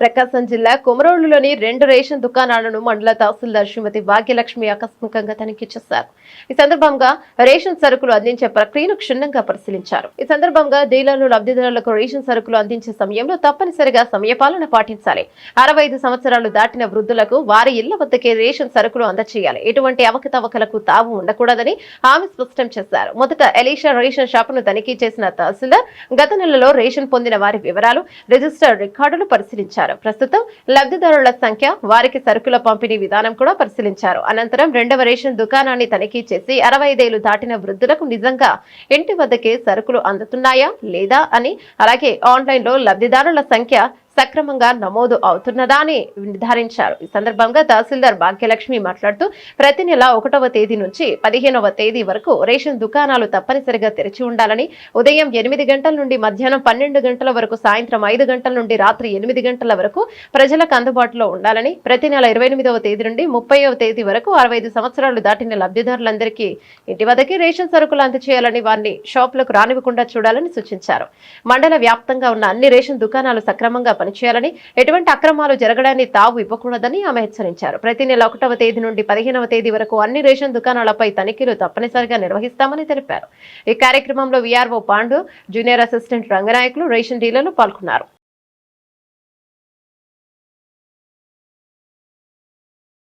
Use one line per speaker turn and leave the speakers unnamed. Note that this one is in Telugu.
ప్రకాశం జిల్లా కుమరోలులోని రెండు రేషన్ దుకాణాలను మండల తహసీల్దార్ శ్రీమతి భాగ్యలక్ష్మి ఆకస్మికంగా తనిఖీ చేశారు. ఈ సందర్భంగా రేషన్ సరుకులు అందించే ప్రక్రియను క్షుణ్ణంగా పరిశీలించారు. ఈ సందర్భంగా డీలర్లు లబ్ధిదారులకు రేషన్ సరుకులు అందించే సమయంలో తప్పనిసరిగా సమయపాలన పాటించాలి. అరవై ఐదు సంవత్సరాలు దాటిన వృద్ధులకు వారి ఇళ్ళ వద్దకే రేషన్ సరుకులు అందచేయాలి. ఎటువంటి అవకతవకలకు తావు ఉండకూడదని ఆమె స్పష్టం చేశారు. మొదట ఎలీషా రేషన్ షాపును తనిఖీ చేసిన తహసీల్దార్ గత నెలలో రేషన్ పొందిన వారి వివరాలు రిజిస్టర్ రికార్డులు పరిశీలించారు. ప్రస్తుతం లబ్ధిదారుల సంఖ్య వారికి సరుకుల పంపిణీ విధానం కూడా పరిశీలించారు. అనంతరం రెండవ రేషన్ దుకాణాన్ని తనిఖీ చేసి అరవై ఐదేళ్ళు దాటిన వృద్ధులకు నిజంగా ఇంటి వద్దకే సరుకులు అందుతున్నాయా లేదా అని అలాగే ఆన్లైన్లో లబ్ధిదారుల సంఖ్య సక్రమంగా నమోదు అవుతున్నదా అని నిర్ధారించారు. ఈ సందర్భంగా తహసీల్దార్ భాగ్యలక్ష్మి మాట్లాడుతూ ప్రతి నెల ఒకటవ తేదీ నుంచి పదిహేనవ తేదీ వరకు రేషన్ దుకాణాలు తప్పనిసరిగా తెరిచి ఉండాలని ఉదయం ఎనిమిది గంటల నుండి మధ్యాహ్నం పన్నెండు గంటల వరకు సాయంత్రం ఐదు గంటల నుండి రాత్రి ఎనిమిది గంటల వరకు ప్రజలకు అందుబాటులో ఉండాలని ప్రతి నెల ఇరవై ఎనిమిదవ తేదీ నుండి ముప్పైవ తేదీ వరకు అరవై ఐదు సంవత్సరాలు దాటిన లబ్ధిదారులందరికీ ఇంటి వద్దకి రేషన్ సరుకులు అందచేయాలని వారిని షాపులకు రానివ్వకుండా చూడాలని సూచించారు. మండల వ్యాప్తంగా ఉన్న అన్ని రేషన్ దుకాణాలు సక్రమంగా పనిచేయాలని ఎటువంటి అక్రమాలు జరగడాన్ని తావు ఇవ్వకూడదని ఆమె హెచ్చరించారు. ప్రతి నెల ఒకటవ తేదీ నుండి పదిహేనవ తేదీ వరకు అన్ని రేషన్ దుకాణాలపై తనిఖీలు తప్పనిసరిగా నిర్వహిస్తామని తెలిపారు. ఈ కార్యక్రమంలో VRO Pandu junior assistant Ranganayakulu ration డీలర్లు పాల్గొన్నారు.